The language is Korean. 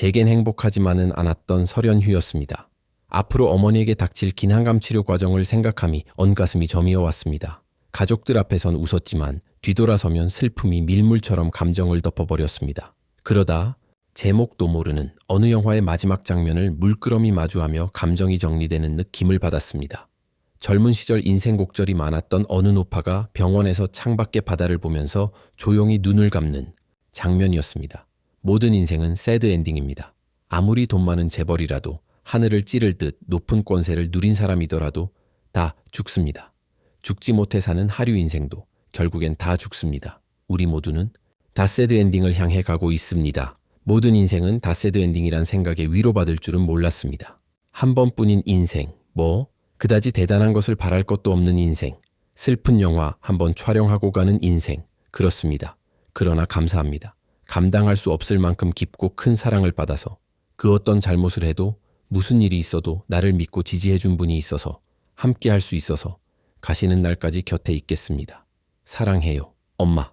제겐 행복하지만은 않았던 설연휴였습니다. 앞으로 어머니에게 닥칠 긴항암 치료 과정을 생각함이 언가슴이 저미어 왔습니다. 가족들 앞에선 웃었지만 뒤돌아서면 슬픔이 밀물처럼 감정을 덮어버렸습니다. 그러다 제목도 모르는 어느 영화의 마지막 장면을 물끄러미 마주하며 감정이 정리되는 느낌을 받았습니다. 젊은 시절 인생 곡절이 많았던 어느 노파가 병원에서 창밖의 바다를 보면서 조용히 눈을 감는 장면이었습니다. 모든 인생은 새드 엔딩입니다. 아무리 돈 많은 재벌이라도 하늘을 찌를 듯 높은 권세를 누린 사람이더라도 다 죽습니다. 죽지 못해 사는 하류 인생도 결국엔 다 죽습니다. 우리 모두는 다 새드 엔딩을 향해 가고 있습니다. 모든 인생은 다 새드 엔딩이란 생각에 위로받을 줄은 몰랐습니다. 한 번뿐인 인생, 뭐 그다지 대단한 것을 바랄 것도 없는 인생, 슬픈 영화 한 번 촬영하고 가는 인생, 그렇습니다. 그러나 감사합니다. 감당할 수 없을 만큼 깊고 큰 사랑을 받아서 그 어떤 잘못을 해도 무슨 일이 있어도 나를 믿고 지지해 준 분이 있어서 함께 할 수 있어서 가시는 날까지 곁에 있겠습니다. 사랑해요, 엄마.